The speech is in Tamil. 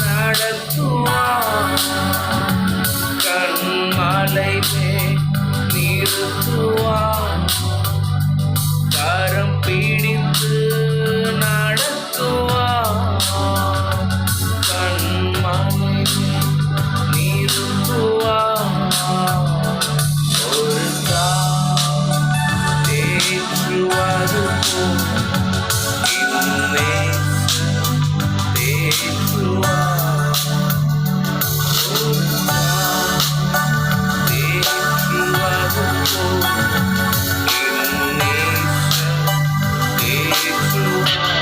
நடத்துவான் கண்மலை நிறுத்துவான் கரம் பிடித்து நடத்துவான் கண்மலை நிறுத்துவான் ஒரு தேற்றுவது போல் Yeah.